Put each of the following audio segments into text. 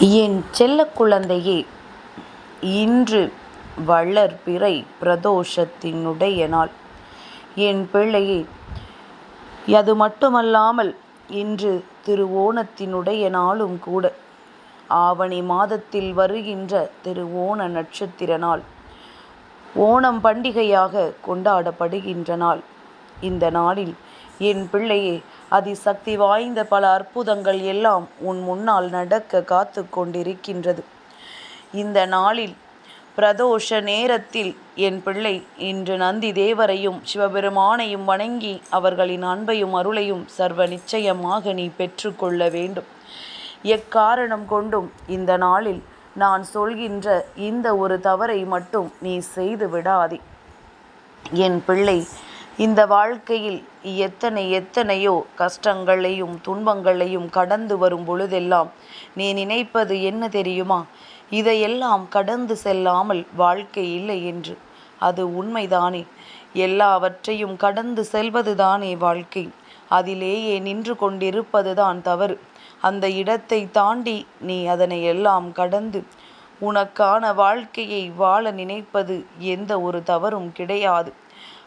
என் செல்ல குழந்தையே இன்று வளர்பிறை பிரதோஷத்தினுடைய நாள். என் பிள்ளையே அது மட்டுமல்லாமல் இன்று திருவோணத்தினுடைய நாளும் கூட. ஆவணி மாதத்தில் வருகின்ற திருவோண நட்சத்திர நாள். ஓணம் பண்டிகையாக கொண்டாடப்படுகின்ற நாள். இந்த நாளில் என் பிள்ளையே அதிசக்தி வாய்ந்த பல அற்புதங்கள் எல்லாம் உன் முன்னால் நடக்க காத்து கொண்டிருக்கின்றது. இந்த நாளில் பிரதோஷ நேரத்தில் என் பிள்ளை இன்று நந்தி தேவரையும் சிவபெருமானையும் வணங்கி அவர்களின் அன்பையும் அருளையும் சர்வ நிச்சயமாக நீ பெற்றுக்கொள்ள வேண்டும். எக்காரணம் கொண்டும் இந்த நாளில் நான் சொல்கின்ற இந்த ஒரு தவறை மட்டும் நீ செய்து விடாதே. என் பிள்ளை இந்த வாழ்க்கையில் எத்தனை எத்தனையோ கஷ்டங்களையும் துன்பங்களையும் கடந்து வரும் பொழுதெல்லாம் நீ நினைப்பது என்ன தெரியுமா? இதையெல்லாம் கடந்து செல்லாமல் வாழ்க்கை இல்லை என்று. அது உண்மைதானே. எல்லாவற்றையும் கடந்து செல்வதுதானே வாழ்க்கை. அதிலேயே நின்று கொண்டிருப்பதுதான் தவறு. அந்த இடத்தை தாண்டி நீ அதனை எல்லாம் கடந்து உனக்கான வாழ்க்கையை வாழ நினைப்பது எந்த ஒரு தவறும் கிடையாது.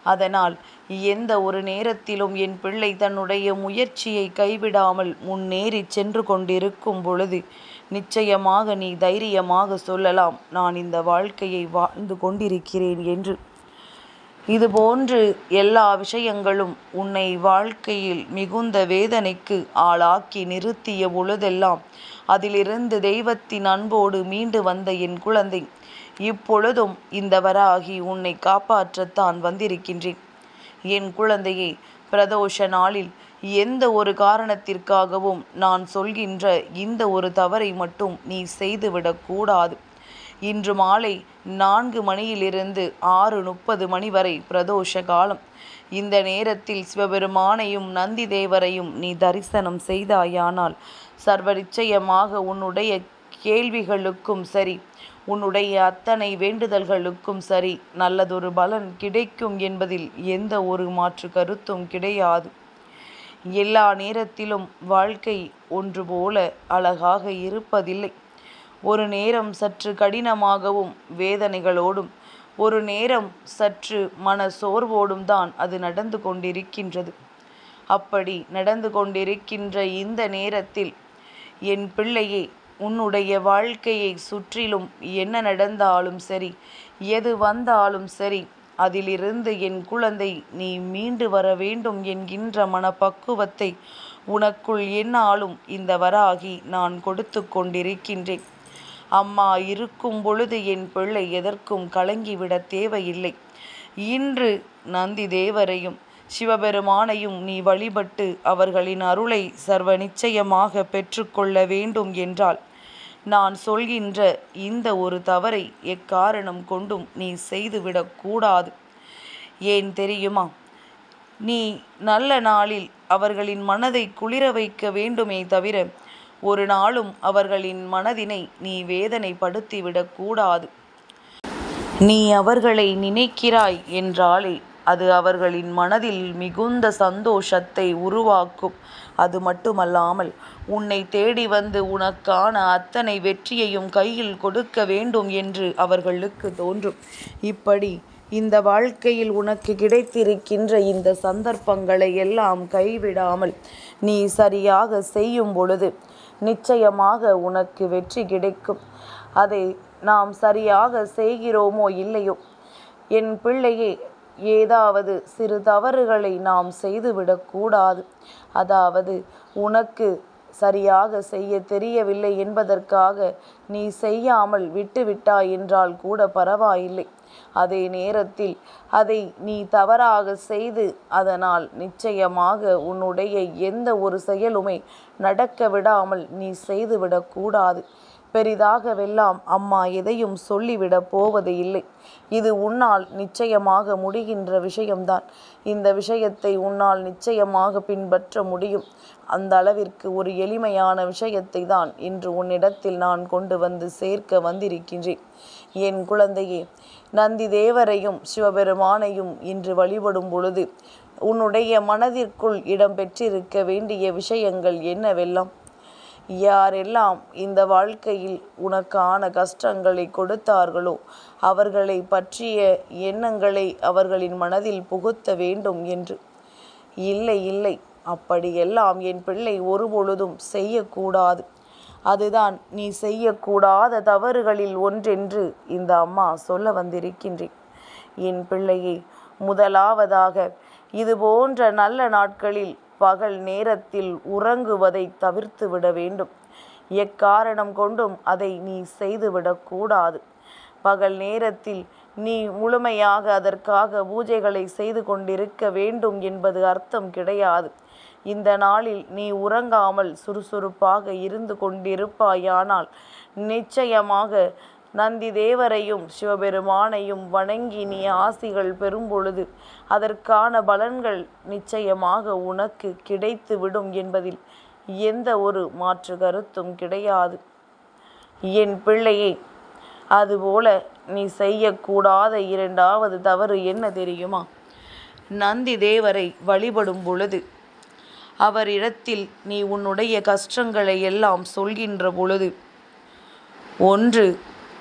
அதனால் எந்த ஒரு நேரத்திலும் என் பிள்ளை தன்னுடைய முயற்சியை கைவிடாமல் முன்னேறி சென்று கொண்டிருக்கும் பொழுது நிச்சயமாக நீ தைரியமாக சொல்லலாம் நான் இந்த வாழ்க்கையை வாழ்ந்து கொண்டிருக்கிறேன் என்று. இதுபோன்று எல்லா விஷயங்களும் உன்னை வாழ்க்கையில் மிகுந்த வேதனைக்கு ஆளாக்கி நிறுத்திய பொழுதெல்லாம் அதிலிருந்து தெய்வத்தின் அன்போடு மீண்டு வந்த என் குழந்தை இப்பொழுதும் இந்த வராகி உன்னை காப்பாற்றத்தான் வந்திருக்கின்றேன். என் குழந்தையே பிரதோஷ நாளில் எந்த ஒரு காரணத்திற்காகவும் நான் சொல்கின்ற இந்த ஒரு தவறை மட்டும் நீ செய்துவிடக்கூடாது இன்று மாலை நான்கு மணியிலிருந்து ஆறு முப்பது மணி வரை பிரதோஷ காலம். இந்த நேரத்தில் சிவபெருமானையும் நந்தி தேவரையும் நீ தரிசனம் செய்தாயானால் சர்வ நிச்சயமாக உன்னுடைய கேள்விகளுக்கும் சரி உன்னுடைய அத்தனை வேண்டுதல்களுக்கும் சரி நல்லதொரு பலன் கிடைக்கும் என்பதில் எந்த ஒரு மாற்று கருத்தும் கிடையாது. எல்லா நேரத்திலும் வாழ்க்கை ஒன்று போல அழகாக இருப்பதில்லை. ஒரு நேரம் சற்று கடினமாகவும் வேதனைகளோடும் ஒரு நேரம் சற்று மன சோர்வோடும் தான் அது நடந்து கொண்டிருக்கின்றது. அப்படி நடந்து கொண்டிருக்கின்ற இந்த நேரத்தில் என் பிள்ளையை உன்னுடைய வாழ்க்கையை சுற்றிலும் என்ன நடந்தாலும் சரி எது வந்தாலும் சரி அதிலிருந்து என் குழந்தை நீ மீண்டு வர வேண்டும் என்கின்ற மனப்பக்குவத்தை உனக்குள் என்னாலும் இந்த வராகி நான் கொடுத்து கொண்டிருக்கின்றேன். அம்மா இருக்கும் பொழுது என் பிள்ளை எதற்கும் கலங்கிவிட தேவையில்லை. இன்று நந்தி தேவரையும் சிவபெருமானையும் நீ வழிபட்டு அவர்களின் அருளை சர்வ நிச்சயமாக பெற்றுக்கொள்ள வேண்டும் என்றால் நான் சொல்கின்ற இந்த ஒரு தவறை எக்காரணம் கொண்டும் நீ செய்துவிடக்கூடாது ஏன் தெரியுமா? நீ நல்ல நாளில் அவர்களின் மனதை குளிர வைக்க வேண்டுமே தவிர ஒரு நாளும் அவர்களின் மனதினை நீ வேதனைப்படுத்திவிடக்கூடாது நீ அவர்களை நினைக்கிறாய் என்றாலே அது அவர்களின் மனதில் மிகுந்த சந்தோஷத்தை உருவாக்கும். அது மட்டுமல்லாமல் உன்னை தேடி வந்து உனக்கான அத்தனை வெற்றியையும் கையில் கொடுக்க வேண்டும் என்று அவர்களுக்கு தோன்றும். இப்படி இந்த வாழ்க்கையில் உனக்கு கிடைத்திருக்கின்ற இந்த சந்தர்ப்பங்களை எல்லாம் கைவிடாமல் நீ சரியாக செய்யும் பொழுது நிச்சயமாக உனக்கு வெற்றி கிடைக்கும். அதை நாம் சரியாக செய்கிறோமோ இல்லையோ? என் பிள்ளையே ஏதாவது சிறு தவறுகளை நாம் செய்துவிடக்கூடாது அதாவது உனக்கு சரியாக செய்ய தெரியவில்லை என்பதற்காக நீ செய்யாமல் விட்டுவிட்டாய் என்றால் கூட பரவாயில்லை. அதே நேரத்தில் அதை நீ தவறாக செய்து அதனால் நிச்சயமாக உன்னுடைய எந்த ஒரு செயலுமே நடக்க விடாமல் நீ செய்துவிடக்கூடாது பெரிதாகவெல்லாம் அம்மா எதையும் சொல்லிவிடப் போவது இல்லை. இது உன்னால் நிச்சயமாக முடிகின்ற விஷயம்தான். இந்த விஷயத்தை உன்னால் நிச்சயமாக பின்பற்ற முடியும். அந்த அளவிற்கு ஒரு எளிமையான விஷயத்தை தான் இன்று உன்னிடத்தில் நான் கொண்டு வந்து சேர்க்க வந்திருக்கின்றேன். என் குழந்தையே நந்தி தேவரையும் சிவபெருமானையும் இன்று வழிபடும் பொழுது உன்னுடைய மனதிற்குள் இடம் பெற்றிருக்க வேண்டிய விஷயங்கள் என்னவெல்லாம்? யாரெல்லாம் இந்த வாழ்க்கையில் உனக்கான கஷ்டங்களை கொடுத்தார்களோ அவர்களை பற்றிய எண்ணங்களை அவர்களின் மனதில் புகுத்த வேண்டும் என்று. இல்லை இல்லை அப்படியெல்லாம் என் பிள்ளை ஒருபொழுதும் செய்யக்கூடாது. அதுதான் நீ செய்யக்கூடாத தவறுகளில் ஒன்றென்று இந்த அம்மா சொல்ல வந்திருக்கின்றேன். என் பிள்ளையை முதலாவதாக இது போன்ற நல்ல நாட்களில் பகல் நேரத்தில் உறங்குவதை தவிர்த்து விட வேண்டும். எக்காரணம் கொண்டும் அதை நீ செய்துவிடக்கூடாது பகல் நேரத்தில் நீ முழுமையாக அதற்காக பூஜைகளை செய்து கொண்டிருக்க வேண்டும் என்பது அர்த்தம் கிடையாது. இந்த நாளில் நீ உறங்காமல் சுறுசுறுப்பாக இருந்து கொண்டிருப்பாயானால் நிச்சயமாக நந்தி தேவரையும் சிவபெருமானையும் வணங்கி நீ ஆசிகள் பெறும் பொழுது அதற்கான பலன்கள் நிச்சயமாக உனக்கு கிடைத்துவிடும் என்பதில் எந்த ஒரு மாற்று கருத்தும் கிடையாது. என் பிள்ளையே அதுபோல நீ செய்யக்கூடாத இரண்டாவது தவறு என்ன தெரியுமா? நந்தி தேவரை வழிபடும் பொழுது அவரிடத்தில் நீ உன்னுடைய கஷ்டங்களை எல்லாம் சொல்கின்ற பொழுது ஒன்று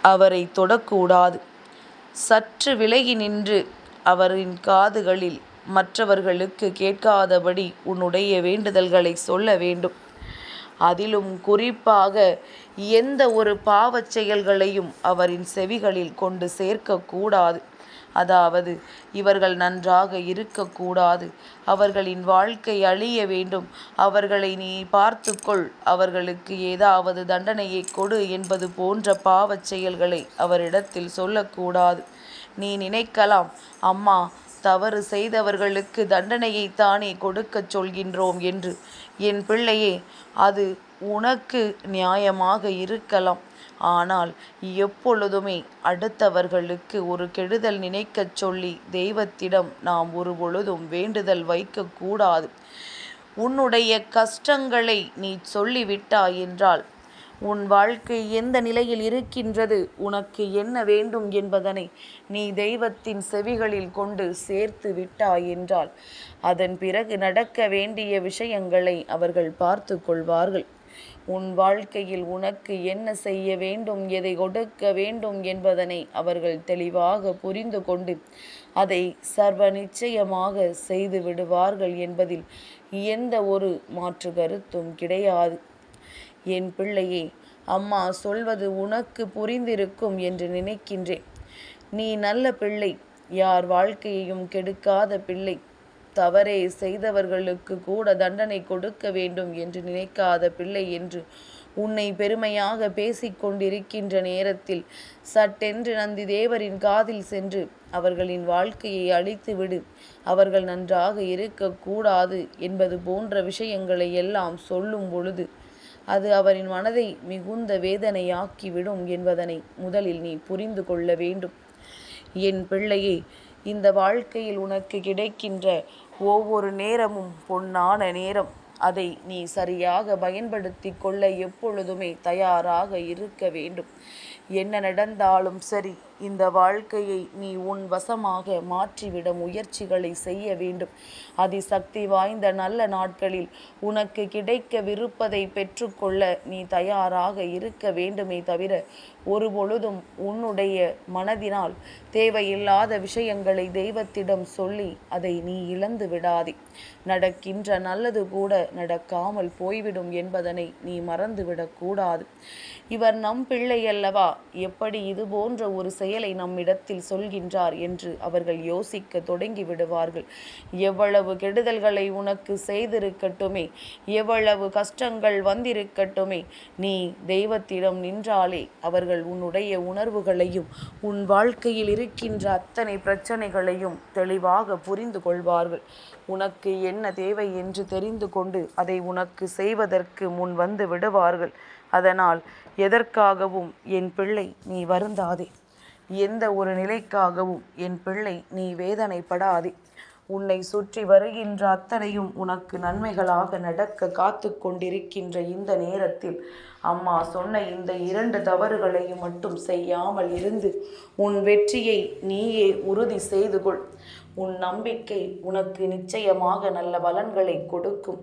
அவரை தொடக்கூடாது. சற்று விலகி நின்று அவரின் காதுகளில் மற்றவர்களுக்கு கேட்காதபடி உன்னுடைய வேண்டுதல்களை சொல்ல வேண்டும். அதிலும் குறிப்பாக எந்த ஒரு பாவச் செயல்களையும் அவரின் செவிகளில் கொண்டு சேர்க்கக்கூடாது அதாவது இவர்கள் நன்றாக இருக்கக்கூடாது. அவர்களின் வாழ்க்கை அழிய வேண்டும். அவர்களை நீ பார்த்துக்கொள். அவர்களுக்கு ஏதாவது தண்டனையை கொடு என்பது போன்ற பாவச் செயல்களை அவரிடத்தில் சொல்லக்கூடாது. நீ நினைக்கலாம் அம்மா தவறு செய்தவர்களுக்கு தண்டனையை தானே கொடுக்கச் சொல்கின்றோம் என்று. என் பிள்ளையே அது உனக்கு நியாயமாக இருக்கலாம். ஆனால் எப்பொழுதுமே அடுத்தவர்களுக்கு ஒரு கெடுதல் நினைக்கச் சொல்லி தெய்வத்திடம் நாம் ஒரு பொழுதும் வேண்டுதல் வைக்கக்கூடாது. உன்னுடைய கஷ்டங்களை நீ சொல்லிவிட்டாய் என்றால் உன் வாழ்க்கை எந்த நிலையில் இருக்கின்றது உனக்கு என்ன வேண்டும் என்பதனை நீ தெய்வத்தின் செவிகளில் கொண்டு சேர்த்து விட்டாய் என்றால் அதன் பிறகு நடக்க வேண்டிய விஷயங்களை அவர்கள் பார்த்து கொள்வார்கள். உன் வாழ்க்கையில் உனக்கு என்ன செய்ய வேண்டும் எதை கொடுக்க வேண்டும் என்பதனை அவர்கள் தெளிவாக புரிந்து கொண்டு அதை சர்வ நிச்சயமாக செய்து விடுவார்கள் என்பதில் எந்த ஒரு மாற்று கருத்தும் கிடையாது. என் பிள்ளையே அம்மா சொல்வது உனக்கு புரிந்திருக்கும் என்று நினைக்கின்றேன். நீ நல்ல பிள்ளை யார் வாழ்க்கையையும் கெடுக்காத பிள்ளை தவறே செய்தவர்களுக்கு கூட தண்டனை கொடுக்க வேண்டும் என்று நினைக்காத பிள்ளை என்று உன்னை பெருமையாக பேசிக்கொண்டிருக்கின்ற நேரத்தில் சட்டென்று நந்தி தேவரின் காதில் சென்று அவர்களின் வாழ்க்கையை அழித்து விடு. அவர்கள் நன்றாக இருக்கக்கூடாது என்பது போன்ற விஷயங்களை எல்லாம் சொல்லும் பொழுது அது அவரின் மனதை மிகுந்த வேதனையாக்கிவிடும் என்பதனை முதலில் நீ புரிந்து கொள்ள வேண்டும். என் பிள்ளையே இந்த வாழ்க்கையில் உனக்கு கிடைக்கின்ற ஒவ்வொரு நேரமும் பொன்னான நேரம். அதை நீ சரியாக பயன்படுத்தி கொள்ள எப்பொழுதுமே தயாராக இருக்க வேண்டும். என்ன நடந்தாலும் சரி இந்த வாழ்க்கையை நீ உன் வசமாக மாற்றிவிட முயற்சிகளை செய்ய வேண்டும். அதிசக்தி வாய்ந்த நல்ல நாட்களில் உனக்கு கிடைக்கவிருப்பதை பெற்றுக்கொள்ள நீ தயாராக இருக்க வேண்டுமே தவிர ஒரு பொழுதும் உன்னுடைய மனதினால் தேவையில்லாத விஷயங்களை தெய்வத்திடம் சொல்லி அதை நீ இழந்து விடாதே. நடக்கின்ற நல்லது கூட நடக்காமல் போய்விடும் என்பதனை நீ மறந்துவிடக்கூடாது இவர் நம் பிள்ளை அல்லவா? எப்படி இது போன்ற ஒரு செயலை நம்மிடத்தில் சொல்கின்றார் என்று அவர்கள் யோசிக்க தொடங்கி விடுவார்கள். எவ்வளவு கெடுதல்களை உனக்கு செய்திருக்கட்டுமே எவ்வளவு கஷ்டங்கள் வந்திருக்கட்டுமே நீ தெய்வத்திடம் நின்றாலே அவர்கள் உன்னுடைய உணர்வுகளையும் உன் வாழ்க்கையில் இருக்கின்ற அத்தனை பிரச்சனைகளையும் தெளிவாக புரிந்து கொள்வார்கள். உனக்கு என்ன தேவை என்று தெரிந்து கொண்டு அதை உனக்கு செய்வதற்கு முன் வந்து விடுவார்கள். அதனால் எதற்காகவும் என் பிள்ளை நீ வருந்தாதே. எந்த ஒரு நிலைக்காகவும் என் பிள்ளை நீ வேதனைப்படாதே. உன்னை சுற்றி வருகின்ற அத்தனையும் உனக்கு நன்மைகளாக நடக்க காத்து கொண்டிருக்கின்ற இந்த நேரத்தில் அம்மா சொன்ன இந்த இரண்டு தவறுகளையும் மட்டும் செய்யாமல் இருந்து உன் வெற்றியை நீயே உறுதி செய்து கொள். உன் நம்பிக்கை உனக்கு நிச்சயமாக நல்ல பலன்களை கொடுக்கும்.